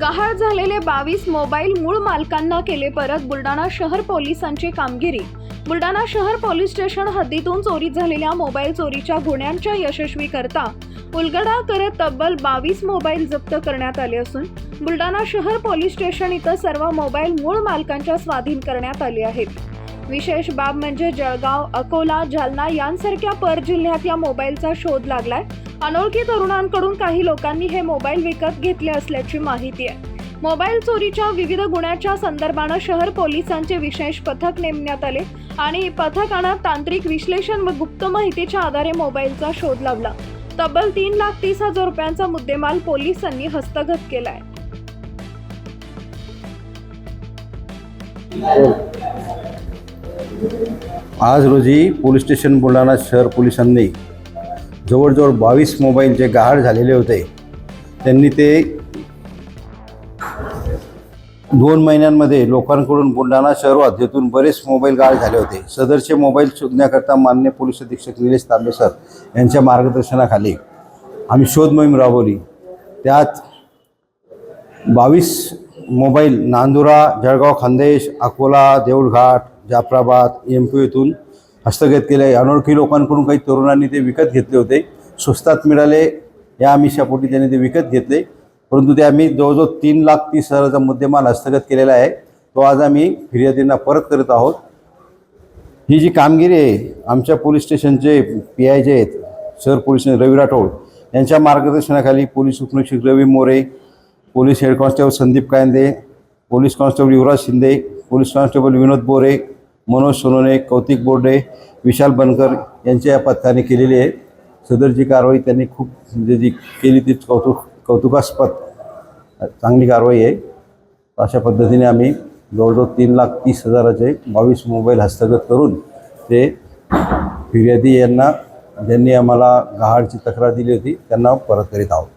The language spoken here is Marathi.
गहाळ झालेले बावीस मोबाईल मूळ मालकांना केले परत. बुलडाणा शहर पोलिसांची कामगिरी. बुलडाणा शहर पोलीस स्टेशन हद्दीतून चोरी झालेल्या मोबाईल चोरीच्या गुन्ह्यांच्या यशस्वी करता उलगडा करत तब्बल बावीस मोबाईल जप्त करण्यात आले असून बुलडाणा शहर पोलीस स्टेशन इथं सर्व मोबाईल मूळ मालकांच्या स्वाधीन करण्यात आले आहेत. विशेष बाब म्हणजे जळगाव अकोला जालना यांसारख्या पर जिल्ह्यात या मोबाईलचा शोध लागलाय. अनोळखी तरुणांकडून काही लोकांनी हे मोबाईल विकत घेतले असल्याची माहिती आहे. मोबाईल चोरीच्या विविध गुन्ह्याच्या संदर्भानं शहर पोलिसांचे विशेष पथक नेमण्यात आले आणि पथकानं तांत्रिक विश्लेषण व गुप्त माहितीच्या आधारे मोबाईलचा शोध लावला. तब्बल तीन लाख तीस हजार रुपयांचा मुद्देमाल पोलिसांनी हस्तगत केलाय. हो. आज रोजी पोलीस स्टेशन बुलढाणा शहर पोलिसांनी जवळजवळ बावीस मोबाईल जे गहाळ झालेले होते त्यांनी ते दोन महिन्यांमध्ये लोकांकडून बुलढाणा शहर हद्दीतून बरेच मोबाईल गाळ झाले होते. सदरचे मोबाईल शोधण्याकरता मान्य पोलीस अधीक्षक निलेश तांबे सर यांच्या मार्गदर्शनाखाली आम्ही शोध मोहीम राबवली. त्यात बावीस mobile Nandura Jalgaon Khandesh Akola Deulghat Jafrabad M P येथून हस्तगत केले अनोळखी लोकांकडून काही तरुणांनी ते विकत घेतले होते. स्वस्तात मिळाले या आमिषापोटी त्यांनी ते विकत घेतले. परंतु ते आम्ही जवळजवळ तीन लाख तीस हजाराचा मुद्देमाल हस्तगत केलेला आहे. तो आज आम्ही फिर्यादींना परत करत आहोत. ही जी कामगिरी आहे आमच्या पोलीस स्टेशनचे पी आय जे आहेत शहर पोलीस रवी राठोड यांच्या मार्गदर्शनाखाली पोलीस उपनिरीक्षक Ravi More police head constable Sandeep Kayande police constable Yuvraj Shinde police constable Vinod Bore Manoj Sonone Kautik Borde विशाल बनकर यांच्या या पथकाने केलेली आहे. सदरची कारवाई त्यांनी खूप म्हणजे जी केली ती कौतुक कौतुकास्पद चांगली कारवाई आहे. अशा पद्धतीने आम्ही जवळजवळ तीन लाख तीस हजाराचे बावीस मोबाईल हस्तगत करून ते फिर्यादी यांना ज्यांनी आम्हाला गहाडची तक्रार दिली होती त्यांना परत करीत आहोत.